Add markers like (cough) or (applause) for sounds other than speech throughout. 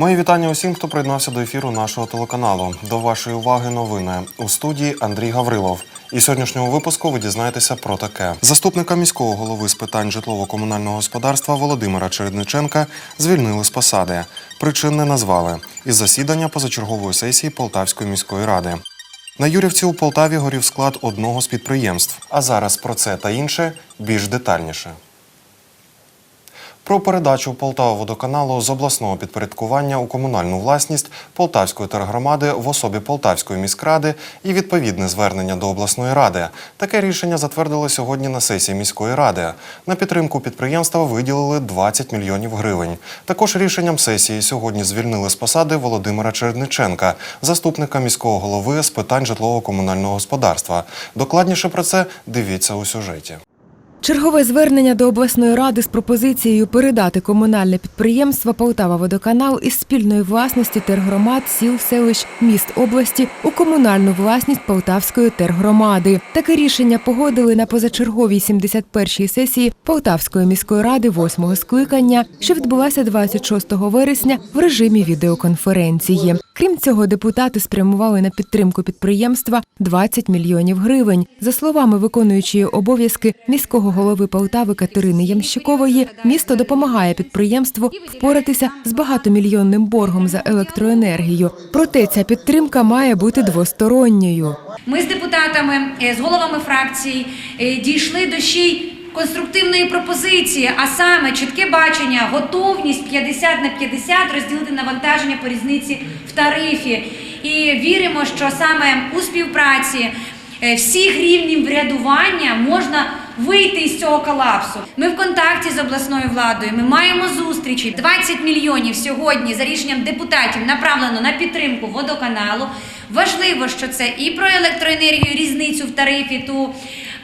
Мої вітання усім, хто приєднався до ефіру нашого телеканалу. До вашої уваги новини у студії Андрій Гаврилов. І сьогоднішнього випуску ви дізнаєтеся про таке: заступника міського голови з питань житлово-комунального господарства Володимира Чередниченка звільнили з посади. Причин не назвали із засідання позачергової сесії Полтавської міської ради. На Юрівці у Полтаві горів склад одного з підприємств. А зараз про це та інше більш детальніше. Про передачу Полтававодоканалу з обласного підпорядкування у комунальну власність Полтавської тергромади в особі Полтавської міськради і відповідне звернення до обласної ради. Таке рішення затвердили сьогодні на сесії міської ради. На підтримку підприємства виділили 20 мільйонів гривень. Також рішенням сесії сьогодні звільнили з посади Володимира Чередниченка, заступника міського голови з питань житлово-комунального господарства. Докладніше про це дивіться у сюжеті. Чергове звернення до обласної ради з пропозицією передати комунальне підприємство Полтава Водоканал із спільної власності тергромад, сіл, селищ, міст області у комунальну власність Полтавської тергромади. Таке рішення погодили на позачерговій 71-й сесії Полтавської міської ради 8-го скликання, що відбулася 26 вересня в режимі відеоконференції. Крім цього, депутати спрямували на підтримку підприємства 20 мільйонів гривень. За словами виконуючої обов'язки міського голови Полтави Катерини Ямщикової, місто допомагає підприємству впоратися з багатомільйонним боргом за електроенергію. Проте ця підтримка має бути двосторонньою. Ми з депутатами, е, з головами фракцій е, дійшли до ще й конструктивної пропозиції, а саме чітке бачення, готовність 50 на 50 розділити навантаження по різниці в тарифі. І віримо, що саме у співпраці е, всіх рівнів врядування можна вийти із цього колапсу. Ми в контакті з обласною владою. Ми маємо зустрічі. 20 мільйонів сьогодні за рішенням депутатів направлено на підтримку водоканалу. Важливо, що це і про електроенергію, різницю в тарифі, ту,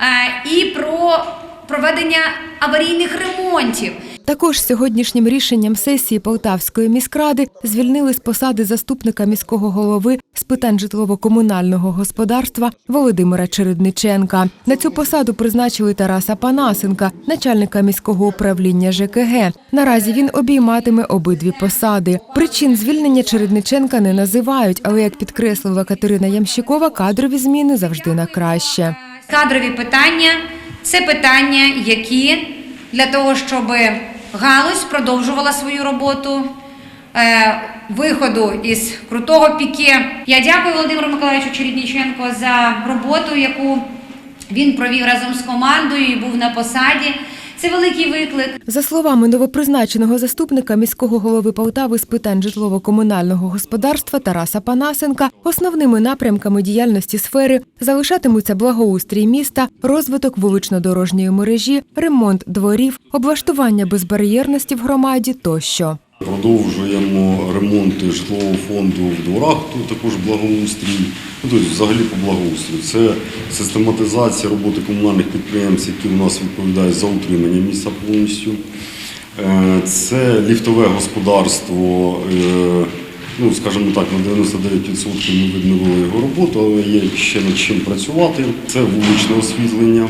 е, і про проведення аварійних ремонтів. Також сьогоднішнім рішенням сесії Полтавської міськради звільнили з посади заступника міського голови з питань житлово-комунального господарства Володимира Чередниченка. На цю посаду призначили Тараса Панасенка, начальника міського управління ЖКГ. Наразі він обійматиме обидві посади. Причин звільнення Чередниченка не називають, але як підкреслила Катерина Ямщикова, кадрові зміни завжди на краще. Кадрові питання це питання, які для того, щоб галузь продовжувала свою роботу. е, Виходу із крутого піке. Я дякую Володимиру Миколаївичу Чередніченко за роботу, яку він провів разом з командою і був на посаді. Це великий виклик. За словами новопризначеного заступника міського голови Полтави з питань житлово-комунального господарства Тараса Панасенка, основними напрямками діяльності сфери залишатимуться благоустрій міста, розвиток вулично-дорожньої мережі, ремонт дворів, облаштування безбар'єрності в громаді тощо. Продовжуємо ремонти житлового фонду в дворах, тут також благоустрій. Ну, Тобто взагалі по благоустрою. Це систематизація роботи комунальних підприємств, які у нас відповідають за утримання міста повністю. Е, Це ліфтове господарство. е, Ну, скажімо так, на 99% ми відновили його роботу, але є ще над чим працювати. Це вуличне освітлення.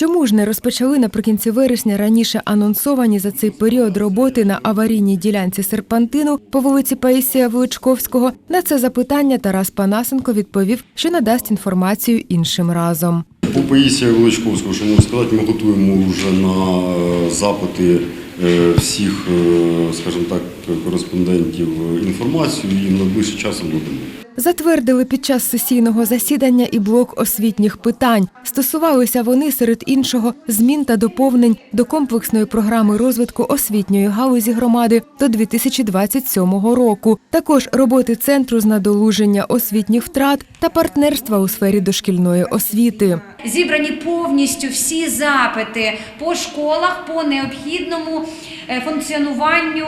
Чому ж не розпочали наприкінці вересня раніше анонсовані за цей період роботи на аварійній ділянці серпантину по вулиці Паїсія Величковського? На це запитання Тарас Панасенко відповів, що надасть інформацію іншим разом. По Паїсія Величковського, що можу сказати, ми готуємо вже на е, запити е, всіх, е, скажімо так, кореспондентів інформацію і в найближчий час надамо. Затвердили під час сесійного засідання і блок освітніх питань. Стосувалися вони серед іншого змін та доповнень до комплексної програми розвитку освітньої галузі громади до 2027 року. Також роботи центру з надолуження освітніх втрат та партнерства у сфері дошкільної освіти. Зібрані повністю всі запити по школах по необхідному е, функціонуванню.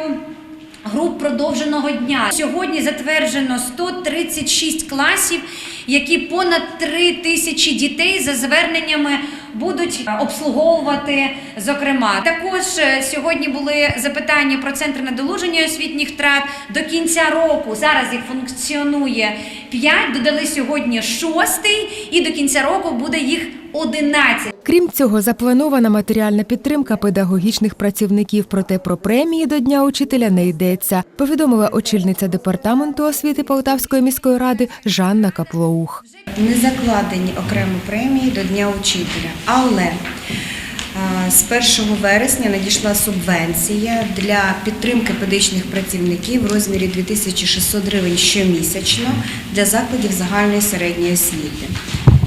Груп продовженого дня. Сьогодні затверджено 136 класів, які понад 3 тисячі дітей за зверненнями будуть обслуговувати. Зокрема, також е, сьогодні були запитання про центр надолуження освітніх втрат до кінця року. Зараз їх функціонує 5, додали сьогодні шостий, і до кінця року буде їх 11. Крім цього, запланована матеріальна підтримка педагогічних працівників. Проте про премії до Дня учителя не йдеться, повідомила очільниця департаменту освіти Полтавської міської ради Жанна Каплоух. Не закладені окремо премії до Дня учителя, але е, з 1 вересня надійшла субвенція для підтримки педагогічних працівників в розмірі 2600 гривень щомісячно для закладів загальної середньої освіти.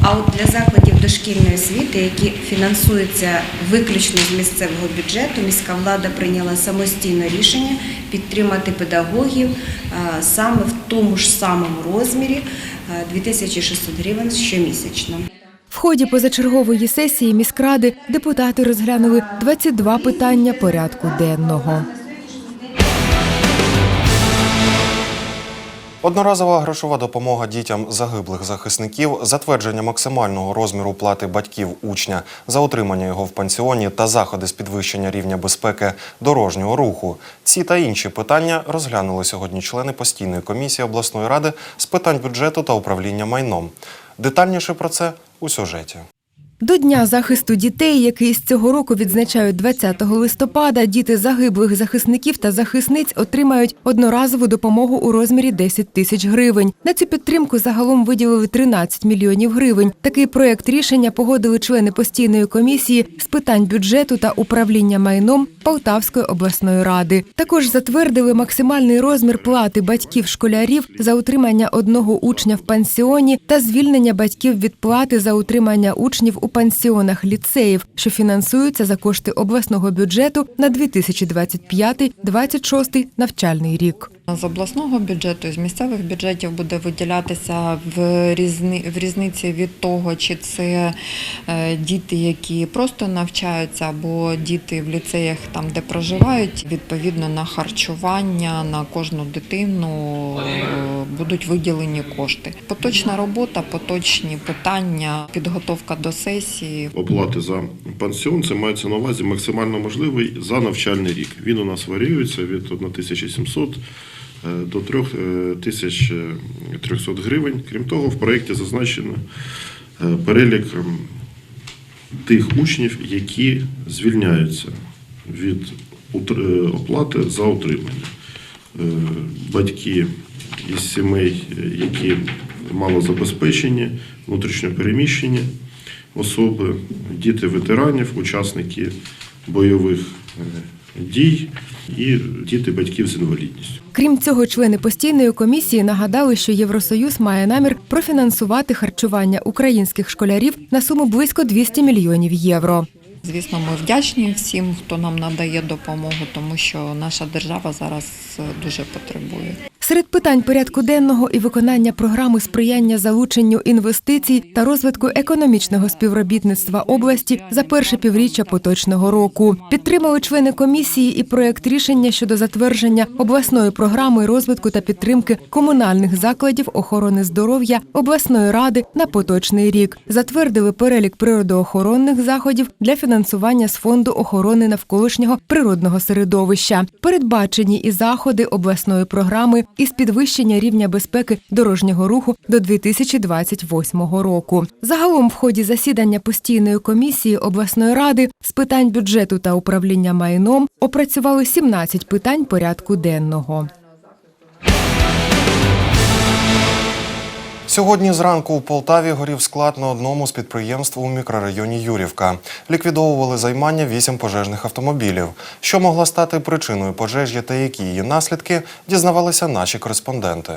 А от для закладів дошкільної освіти, які фінансуються виключно з місцевого бюджету, міська влада прийняла самостійне рішення підтримати педагогів е, саме в тому ж самому розмірі е, 2600 гривень щомісячно. В ході позачергової сесії міськради депутати розглянули 22 питання порядку денного. Одноразова грошова допомога дітям загиблих захисників, затвердження максимального розміру плати батьків учня за утримання його в пансіоні та заходи з підвищення рівня безпеки дорожнього руху. Ці та інші питання розглянули сьогодні члени постійної комісії обласної ради з питань бюджету та управління майном. Детальніше про це у сюжеті. До Дня захисту дітей, який з цього року відзначають 20 листопада, діти загиблих захисників та захисниць отримають одноразову допомогу у розмірі 10 тисяч гривень. На цю підтримку загалом виділили 13 мільйонів гривень. Такий проект рішення погодили члени постійної комісії з питань бюджету та управління майном Полтавської обласної ради. Також затвердили максимальний розмір плати батьків школярів за утримання одного учня в пансіоні та звільнення батьків від плати за утримання учнів у пансіонах ліцеїв, що фінансуються за кошти обласного бюджету на 2025-26 навчальний рік. З обласного бюджету, з місцевих бюджетів буде виділятися в різни в різниці від того, чи це е, діти, які просто навчаються, або діти в ліцеях, там де проживають, відповідно на харчування на кожну дитину е, будуть виділені кошти. Поточна робота, поточні питання, підготовка до сесії, оплати за пансіон, це мається на увазі максимально можливий за навчальний рік. Він у нас варіюється від 1700 е, до 3300 гривень. Крім того, в проєкті зазначено е, перелік тих учнів, які звільняються від е, оплати за утримання. Е, Батьки із сімей, які малозабезпечені, внутрішньопереміщені особи, діти ветеранів, учасники бойових е, дій і діти батьків з інвалідністю. Крім цього, члени постійної комісії нагадали, що Євросоюз має намір профінансувати харчування українських школярів на суму близько 200 мільйонів євро. Звісно, ми вдячні всім, хто нам надає допомогу, тому що наша держава зараз е, дуже потребує. Серед питань порядку денного і виконання програми сприяння залученню інвестицій та розвитку економічного співробітництва області за перше півріччя поточного року підтримали члени комісії і проект рішення щодо затвердження обласної програми розвитку та підтримки комунальних закладів охорони здоров'я обласної ради на поточний рік. Затвердили перелік природоохоронних заходів для фінансування з фонду охорони навколишнього природного середовища. Передбачені і заходи обласної програми із підвищення рівня безпеки дорожнього руху до 2028 року. Загалом, в ході засідання постійної комісії обласної ради з питань бюджету та управління майном опрацювали 17 питань порядку денного. Сьогодні зранку у Полтаві горів склад на одному з підприємств у мікрорайоні Юрівка. Ліквідовували займання вісім пожежних автомобілів. Що могла стати причиною пожежі та які її наслідки, дізнавалися наші кореспонденти.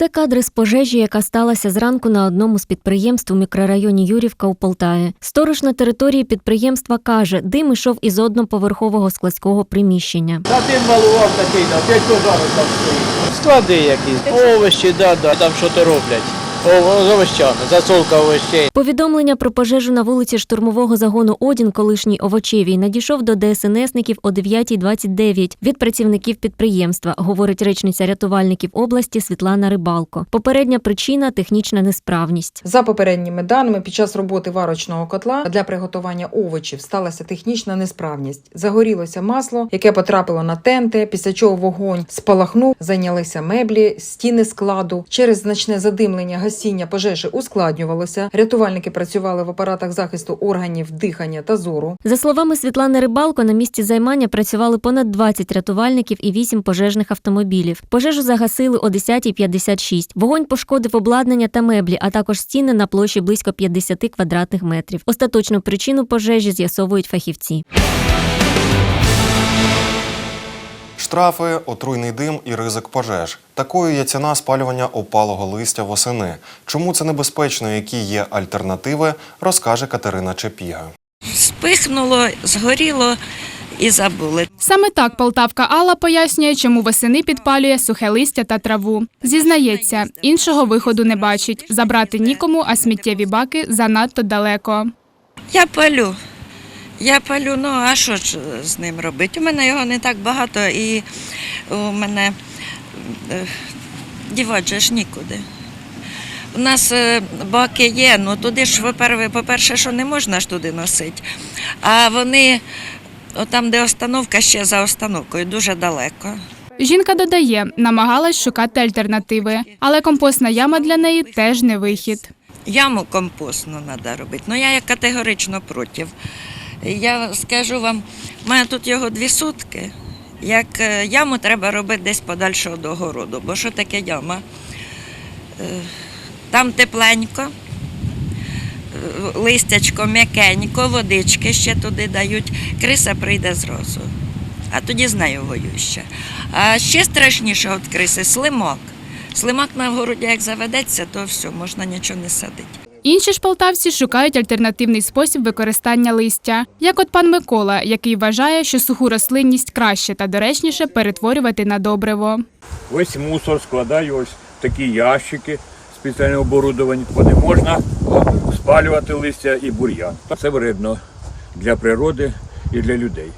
Це кадри з пожежі, яка сталася зранку на одному з підприємств у мікрорайоні Юрівка у Полтаві. Сторож на території підприємства каже, дим ішов із одноповерхового складського приміщення. Та дим валував такий, да, п'ять пожарів там стоїть. Склади якісь, овочі, да, да, там що то роблять. Овощами, засолка овощей. Повідомлення про пожежу на вулиці штурмового загону Одін, колишній овочевій, надійшов до ДСНСників о 9.29 від працівників підприємства, говорить речниця рятувальників області Світлана Рибалко. Попередня причина технічна несправність. За попередніми даними, під час роботи варочного котла для приготування овочів сталася технічна несправність. Загорілося масло, яке потрапило на тенти, після чого вогонь спалахнув, зайнялися меблі, стіни складу. Через значне задимлення гасіння пожежі ускладнювалося. Рятувальники працювали в апаратах захисту органів дихання та зору. За словами Світлани Рибалко, на місці займання працювали понад 20 рятувальників і 8 пожежних автомобілів. Пожежу загасили о 10.56. Вогонь пошкодив обладнання та меблі, а також стіни на площі близько 50 квадратних метрів. Остаточну причину пожежі з'ясовують фахівці. Штрафи, отруйний дим і ризик пожеж. Такою є ціна спалювання опалого листя восени. Чому це небезпечно, які є альтернативи, розкаже Катерина Чепіга. Спихнуло, згоріло і забули. Саме так Полтавка Алла пояснює, чому восени підпалює сухе листя та траву. Зізнається, іншого виходу не бачить. Забрати нікому, а сміттєві баки занадто далеко. Я палю. Я палю, ну а що ж з ним робити? У мене його не так багато і у мене е, дівати ж нікуди. У нас е, баки є, ну туди ж, по-перше, по-перше, що не можна ж туди носити. А вони, там, де остановка, ще за остановкою, дуже далеко. Жінка додає, намагалась шукати альтернативи, але компостна яма для неї теж не вихід. Яму компостну треба робити. Ну я категорично проти. Я скажу вам, в мене тут його дві сутки. Як е, яму треба робити десь подальшого до городу, бо що таке яма? Е, Там тепленько, е, листячко м'якенько, водички ще туди дають, криса прийде зразу. А тоді з нею воюще. А ще страшніше від криси слимак. Слимак на городі як заведеться, то все, можна нічого не садити. Інші ж полтавці шукають альтернативний спосіб використання листя, як от пан Микола, який вважає, що суху рослинність краще та доречніше перетворювати на добриво. Весь мусор складаю ось такі ящики спеціально оборудовані, куди можна спалювати листя і бур'ян. Це вредно для природи і для людей.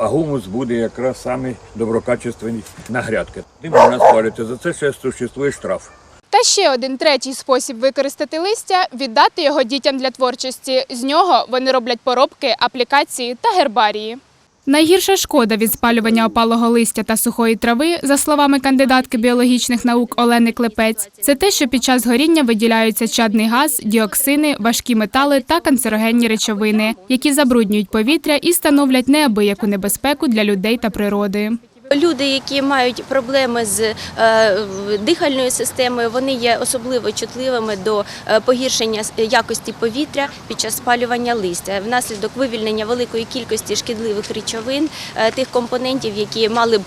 А гумус буде якраз самі доброкачественні на грядки. Не можна спалювати, за це ще существує штраф. Та ще один третій спосіб використати листя віддати його дітям для творчості. З нього вони роблять поробки, аплікації та гербарії. Найгірша шкода від спалювання опалого листя та сухої трави, за словами кандидатки біологічних наук Олени Клепець, це те, що під час горіння виділяються чадний газ, діоксини, важкі метали та канцерогенні речовини, які забруднюють повітря і становлять неабияку небезпеку для людей та природи. Люди, які мають проблеми з е, дихальною системою, вони є особливо чутливими до е, погіршення якості повітря під час спалювання листя внаслідок вивільнення великої кількості шкідливих речовин, е, тих компонентів, які мали б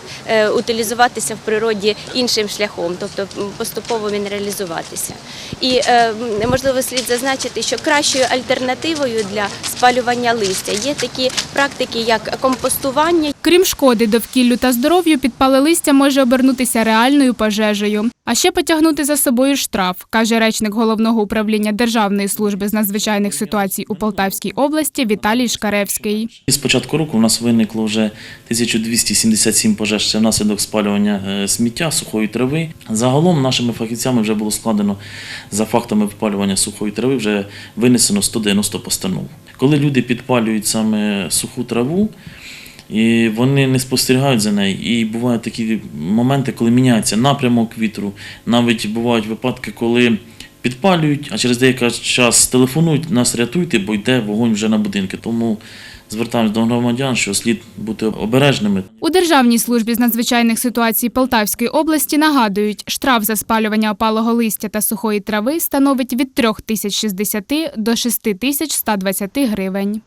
утилізуватися в природі іншим шляхом, тобто поступово мінералізуватися. І можливо слід зазначити, що кращою альтернативою для спалювання листя є такі практики, як компостування. Крім шкоди довкіллю та здоров'ю, підпале листя може обернутися реальною пожежею, а ще потягнути за собою штраф, каже речник головного управління Державної служби з надзвичайних ситуацій у Полтавській області Віталій Шкаревський. З початку року у нас виникло вже 1277 пожеж це внаслідок спалювання е, сміття, сухої трави. Загалом нашими фахівцями вже було складено за фактами випалювання сухої трави, вже винесено 190 постанов. Коли люди підпалюють саме суху траву, і вони не спостерігають за нею. І бувають такі моменти, коли міняється напрямок вітру. Навіть бувають випадки, коли підпалюють, а через деякий час телефонують, нас рятуйте, бо йде вогонь вже на будинки. Тому звертаємось до громадян, що слід бути обережними. У Державній службі з надзвичайних ситуацій Полтавської області нагадують, штраф за спалювання опалого листя та сухої трави становить від 3060 до 6120 гривень.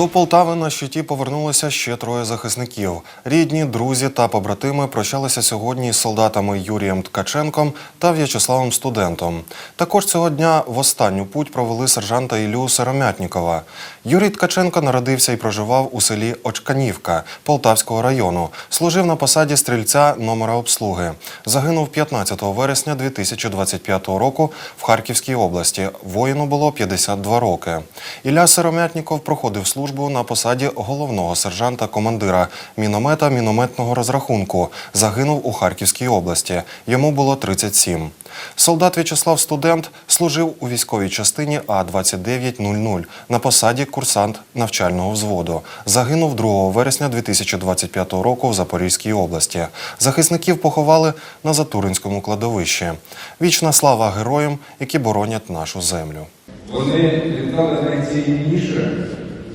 До Полтави на щиті повернулося ще троє захисників. Рідні, друзі та побратими прощалися сьогодні з солдатами Юрієм Ткаченком та В'ячеславом Студентом. Також цього дня в останню путь провели сержанта Ілю Сиромятнікова. Юрій Ткаченко народився і проживав у селі Очканівка Полтавського району. Служив на посаді стрільця номера обслуги. Загинув 15 вересня 2025 року в Харківській області. Воїну було 52 роки. Ілля Сиромятніков проходив службу на посаді головного сержанта-командира міномета мінометного розрахунку. Загинув у Харківській області. Йому було 37. Солдат В'ячеслав Студент служив у військовій частині А-2900 на посаді курсант навчального взводу. Загинув 2 вересня 2025 року в Запорізькій області. Захисників поховали на Затуринському кладовищі. Вічна слава героям, які боронять нашу землю. Вони віддали найцінніше,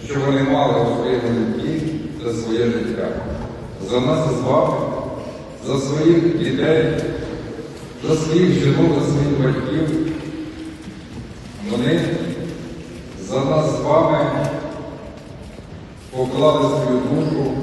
що вони мали у своєму житті за своє життя. За нас з вами, за своїх дітей, за своїх жінок, за своїх батьків. Вони за нас з вами поклали свою душу.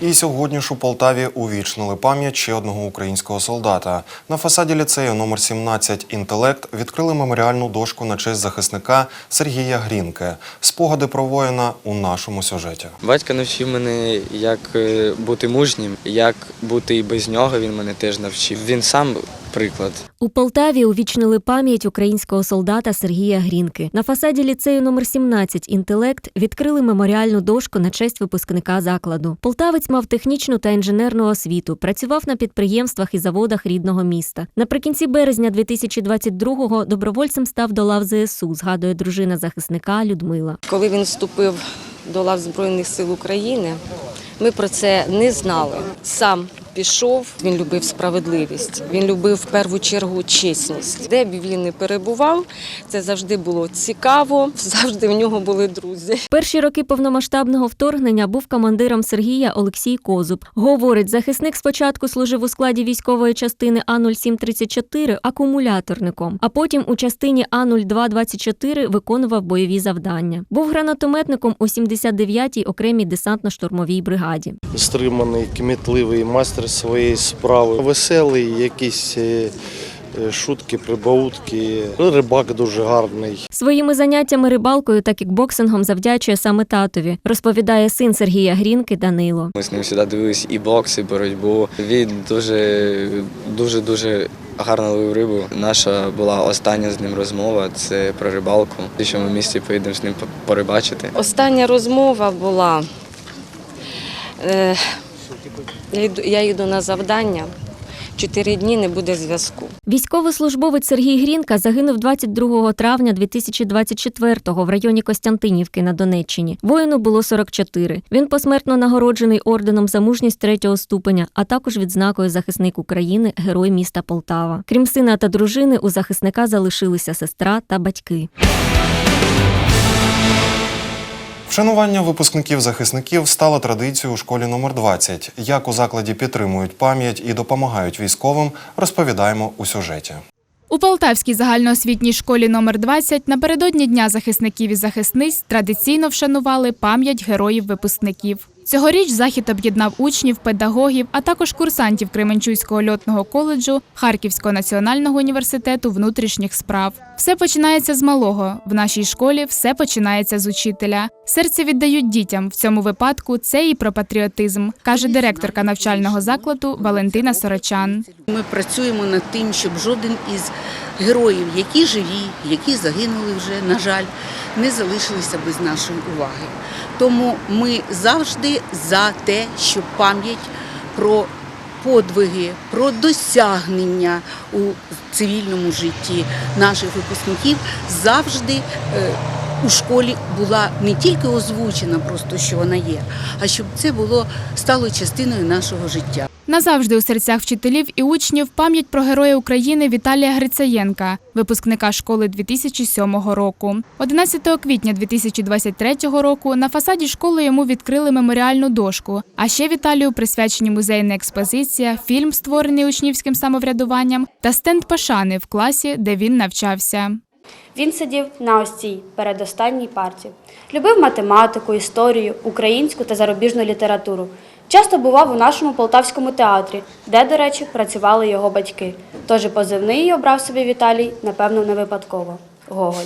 І сьогодні ж у Полтаві увічнили пам'ять ще одного українського солдата. На фасаді ліцею номер 17 Інтелект відкрили меморіальну дошку на честь захисника Сергія Грінке. Спогади про воїна у нашому сюжеті. Батько навчив мене, як е, бути мужнім, як бути і без нього. Він мене теж навчив. Він сам приклад. У Полтаві увічнили пам'ять українського солдата Сергія Грінки. На фасаді ліцею номер 17 Інтелект відкрили меморіальну дошку на честь випускника закладу. Полтавець мав технічну та інженерну освіту, працював на підприємствах і заводах рідного міста. Наприкінці березня 2022-го добровольцем став до лав ЗСУ, згадує дружина захисника Людмила. Коли він вступив до лав Збройних сил України, ми про це не знали. Сам пішов, він любив справедливість, він любив в першу чергу чесність. Де б він не перебував, це завжди було цікаво, (laughs) завжди в нього були друзі. Перші роки повномасштабного вторгнення був командиром Сергія Олексій Козуб. Говорить, захисник спочатку служив у складі військової частини А0734 акумуляторником, а потім у частині А0224 виконував бойові завдання. Був гранатометником у 79-й окремій десантно-штурмовій бригаді. стриманий, кмітливий майстер своєї справи, веселий, якісь е, е, шутки, прибаутки. Рибак дуже гарний. Своїми заняттями рибалкою та кікбоксингом завдячує саме татові, розповідає син Сергія Грінки Данило. Ми з ним завжди дивились і бокс, і боротьбу. Він дуже, дуже, дуже гарно ловив рибу. Наша була остання з ним розмова. Це про рибалку. І що ми в місті поїдемо з ним порибачити. Остання розмова була. Я йду- на завдання. Чотири дні не буде зв'язку. Військовослужбовець Сергій Грінка загинув 22 травня 2024-го в районі Костянтинівки на Донеччині. Воїну було 44. Він посмертно нагороджений орденом за мужність третього ступеня, а також відзнакою захисник України, герой міста Полтава. Крім сина та дружини, у захисника залишилися сестра та батьки. Вшанування випускників захисників стало традицією у школі номер 20. Як у закладі підтримують пам'ять і допомагають військовим, розповідаємо у сюжеті. У Полтавській загальноосвітній школі номер 20 напередодні Дня захисників і захисниць традиційно вшанували пам'ять героїв-випускників. Цьогоріч захід об'єднав учнів, педагогів, а також курсантів Кременчуцького льотного коледжу, Харківського національного університету внутрішніх справ. Все починається з малого. В нашій школі все починається з учителя. Серце віддають дітям. В цьому випадку це і про патріотизм, каже директорка навчального закладу Валентина Сорочан. Ми працюємо над тим, щоб жоден із героїв, які живі, які загинули вже, на жаль, не залишилися без нашої уваги. Тому ми завжди за те, щоб пам'ять про подвиги, про досягнення у цивільному житті наших випускників завжди е, у школі була не тільки озвучена, просто що вона є, а щоб це було стало частиною нашого життя. Назавжди у серцях вчителів і учнів пам'ять про героя України Віталія Грицаєнка, випускника школи 2007 року. 11 квітня 2023 року на фасаді школи йому відкрили меморіальну дошку. А ще Віталію присвячені музейна експозиція, фільм, створений учнівським самоврядуванням, та стенд пашани в класі, де він навчався. Він сидів на ось цій передостанній парті. Любив математику, історію, українську та зарубіжну літературу. Часто бував у нашому полтавському театрі, де, до речі, працювали його батьки. Тож і позивний обрав собі Віталій, напевно, не випадково Гоголь.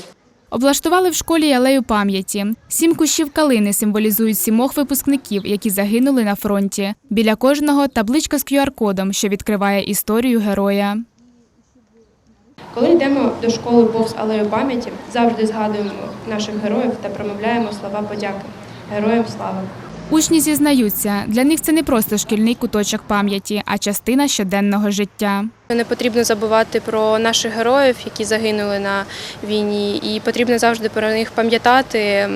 Облаштували в школі алею пам'яті. Сім кущів калини символізують сімох випускників, які загинули на фронті. Біля кожного табличка з QR-кодом, що відкриває історію героя. Коли йдемо до школи повз алею пам'яті, завжди згадуємо наших героїв та промовляємо слова подяки. Героям слава! Учні зізнаються, для них це не просто шкільний куточок пам'яті, а частина щоденного життя. Не потрібно забувати про наших героїв, які загинули на війні, і потрібно завжди про них пам'ятати,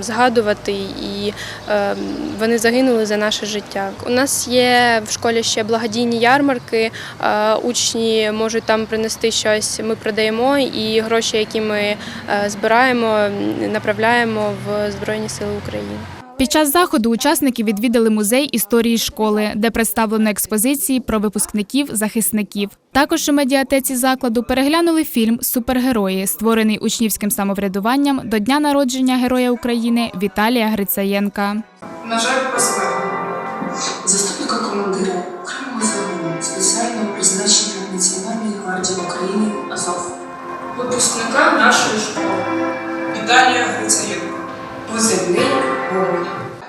згадувати, і е, вони загинули за наше життя. У нас є в школі ще благодійні ярмарки. е, Учні можуть там принести щось. Ми продаємо, і гроші, які ми е, збираємо, направляємо в Збройні Сили України. Під час заходу учасники відвідали музей історії школи, де представлено експозиції про випускників захисників. Також у медіатеці закладу переглянули фільм Супергерої, створений учнівським самоврядуванням до дня народження Героя України Віталія Грицаєнка. На жаль, посмертно. Заступника командира окремого загону спеціального призначення Національної гвардії України Азов. Випускника нашої школи Віталія Грицаєнка. Позивний.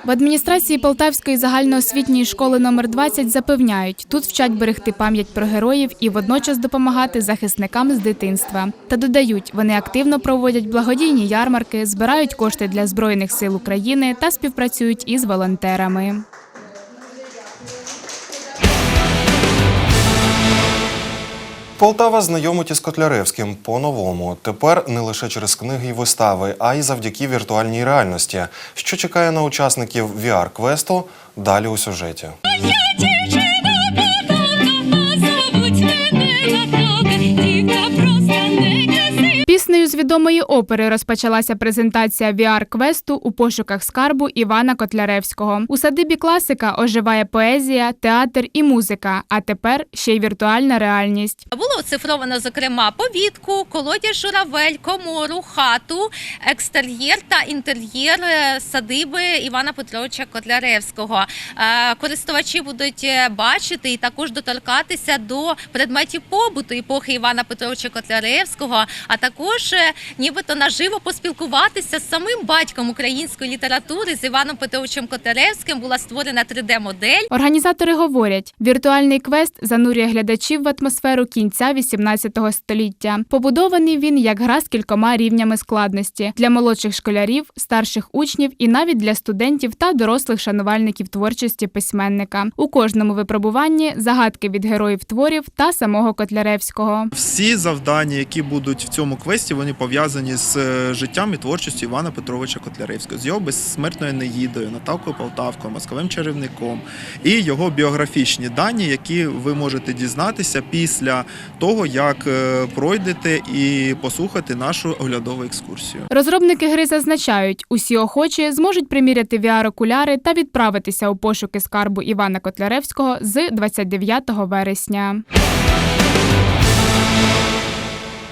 В адміністрації Полтавської загальноосвітньої школи номер 20 запевняють, тут вчать берегти пам'ять про героїв і водночас допомагати захисникам з дитинства. Та додають, вони активно проводять благодійні ярмарки, збирають кошти для збройних сил України та співпрацюють із волонтерами. Полтава знайомить із Котляревським по-новому. Тепер не лише через книги й вистави, а й завдяки віртуальній реальності. Що чекає на учасників VR-квесту, далі у сюжеті. Відомої опери розпочалася презентація VR-квесту у пошуках скарбу Івана Котляревського. У садибі класика оживає поезія, театр і музика, а тепер ще й віртуальна реальність. Було оцифровано, зокрема, повітку, колодязь журавель, комору, хату, екстер'єр та інтер'єр е, садиби Івана Петровича Котляревського. Е, Користувачі будуть е, бачити і також доторкатися до предметів побуту епохи Івана Петровича Котляревського, а також нібито наживо поспілкуватися з самим батьком української літератури з Іваном Петровичем Котляревським. Була створена 3D-модель. Організатори говорять, віртуальний квест занурює глядачів в атмосферу кінця 18 століття. Побудований він як гра з кількома рівнями складності для молодших школярів, старших учнів і навіть для студентів та дорослих шанувальників творчості письменника. У кожному випробуванні загадки від героїв творів та самого Котляревського. Всі завдання, які будуть в цьому квесті, вони пов'язані з е, життям і творчістю Івана Петровича Котляревського, з його безсмертною Неїдою, Наталкою Полтавкою, Московим чарівником і його біографічні дані, які ви можете дізнатися після того, як е, пройдете і послухати нашу оглядову екскурсію. Розробники гри зазначають, усі охочі зможуть приміряти VR-окуляри та відправитися у пошуки скарбу Івана Котляревського з 29 вересня.